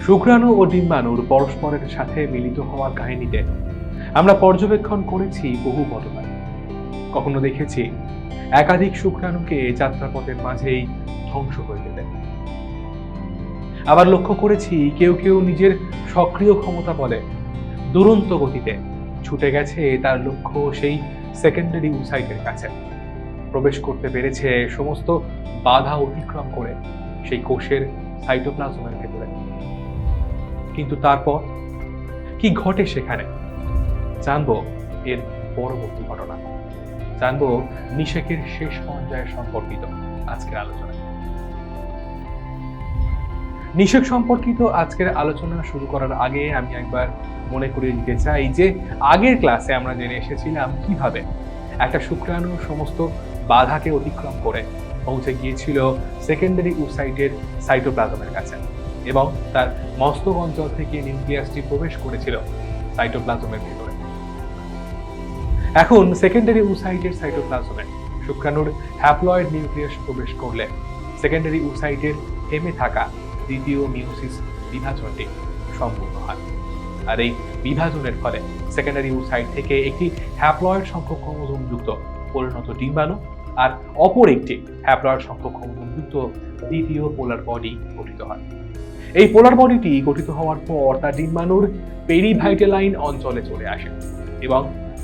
শুক্রাণু ও ডিম্বাণুর পরস্পরের সাথে মিলিত হওয়ার কাহিনীতে আমরা পর্যবেক্ষণ করেছি বহু ঘটনা কখনো দেখেছি একাধিক শুক্রাণুকে যাত্রাপথের মাঝেই ধ্বংস হয়ে যেতে আবার লক্ষ্য করেছি কেউ কেউ নিজের সক্রিয় ক্ষমতা বলে দুরন্ত গতিতে ছুটে গেছে তার লক্ষ্য সেই সেকেন্ডারি উসাইটের কাছে। প্রবেশ করতে পেরেছে সমস্ত বাধা অতিক্রম করে সেই কোষের সাইটোপ্লাজমের ভেতরে। কিন্তু তারপর কি ঘটে সেখানে? জানব এর পরবর্তী ঘটনা। জানব নিষেকের শেষ পর্যায়ে সম্পর্কিত আজকের আলোচনা। নিষেক সম্পর্কিত আজকের আলোচনা শুরু করার আগে আমি একবার মনে করিয়ে দিতে চাই যে আগের ক্লাসে আমরা জেনে এসেছিলাম কীভাবে একটা শুক্রাণু সমস্ত বাধাকে অতিক্রম করে পৌঁছে গিয়েছিল সেকেন্ডারি উসাইটের সাইটোপ্লাজমের কাছে এবং তার মস্তক অঞ্চল থেকে নিউক্লিয়াসটি প্রবেশ করেছিল সাইটোপ্লাজমের ভেতরে। এখন সেকেন্ডারি উসাইটের সাইটোপ্লাজমে শুক্রাণুর হ্যাপ্লয়েড নিউক্লিয়াস প্রবেশ করলে সেকেন্ডারি উসাইটের থেমে থাকা দ্বিতীয় মিওসিস বিভাজনটি সম্পূর্ণ হয়। আর এই বিভাজনের ফলে সেকেন্ডারি উসাইট থেকে একটি হ্যাপ্লয়েড সংখ্যক যুক্ত পরিণত ডিম্বাণু আর অপর একটি হ্যাপ্লয়েড সংখ্যক যুক্ত দ্বিতীয় পোলার বডি গঠিত হয়। এই পোলার বডিটি গঠিত হওয়ার পর তা ডিম্বাণুর পেরিভাইটালাইন অঞ্চলে চলে আসে এবং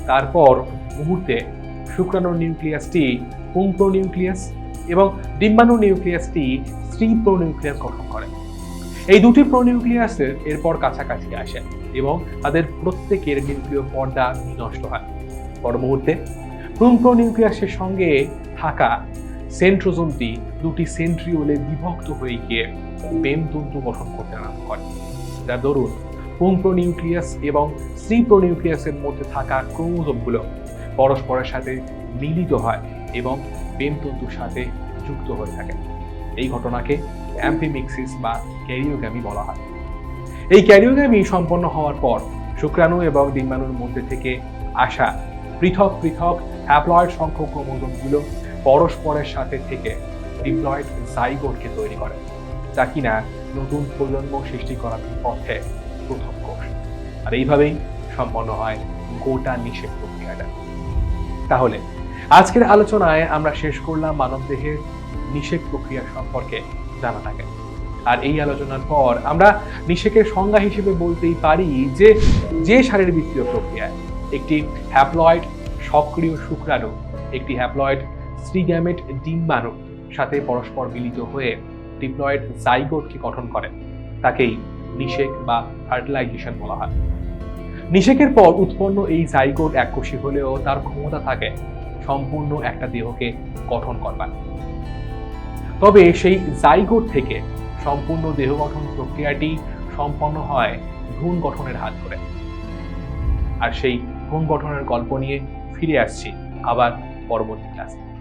তারপর মুহূর্তে শুক্রাণুর নিউক্লিয়াসটি পুংপ্রোনিউক্লিয়াস এবং ডিম্বাণু নিউক্লিয়াসটি স্ত্রী প্রোনিউক্লিয়াস গঠন করে। এই দুটি প্রোনিউক্লিয়াসের এরপর কাছাকাছি আসে এবং তাদের প্রত্যেকের নিউক্লিয় পর্দা বিনষ্ট হয়। পর মুহূর্তে প্রোনিউক্লিয়াসের সঙ্গে থাকা সেন্ট্রোজোমটি দুটি সেন্ট্রিওলে বিভক্ত হয়ে গিয়ে বেমতন্তু গঠন করতে আরম্ভ করে। যার দরুন পুংপ্রোনিউক্লিয়াস এবং স্ত্রী প্রোনিউক্লিয়াসের মধ্যে থাকা ক্রোমোজোমগুলো পরস্পরের সাথে মিলিত হয় এবং বেমতন্তুর সাথে যুক্ত হয়ে থাকে এই ঘটনাকে অ্যাম্পিমিক্সিস বা ক্যারিওগ্যামি বলা হয়। এই ক্যারিওগ্যামি সম্পন্ন হওয়ার পর শুক্রাণু এবং ডিম্বাণুর মধ্যে থেকে আসা পৃথক পৃথক হ্যাপ্লয়েড সংখ্যক ক্রোমোজোমগুলো পরস্পরের সাথে থেকে ডিপ্লয়েড জাইগোটকে তৈরি করে, যা কিনা নতুন প্রজন্ম সৃষ্টি করার পথে প্রথম কোষ। আর এইভাবেই সম্পন্ন হয় গোটা নিষেধ প্রক্রিয়াটা। তাহলে আজকের আলোচনায় আমরা শেষ করলাম মানবদেহের নিষেক প্রক্রিয়া সম্পর্কে জানাটাকে। আর এই আলোচনার পর আমরা নিষেকের সংজ্ঞা হিসেবে বলতেই পারি যে যে শারীরবৃত্তীয় প্রক্রিয়ায় একটি হ্যাপ্লয়েড সক্রিয় শুক্রাণু, একটি হ্যাপ্লয়েড স্ত্রীগ্যামেট ডিম্বাণু সাথে পরস্পর মিলিত হয়ে ডিপ্লয়েড জাইগোটকে গঠন করে, তাকেই নিষেক বা ফার্টিলাইজেশন বলা হয়। নিষেকের পর উৎপন্ন এই জাইগোট এককোষী হলেও তার ক্ষমতা থাকে সম্পূর্ণ একটা দেহকে গঠন করবার। তবে সেই জাইগোট থেকে সম্পূর্ণ দেহ গঠন প্রক্রিয়াটি সম্পন্ন হয় ভ্রূণ গঠনের হাত ধরে। আর সেই ভ্রূণ গঠনের গল্প নিয়ে ফিরে আসছি আবার পরবর্তী ক্লাসে।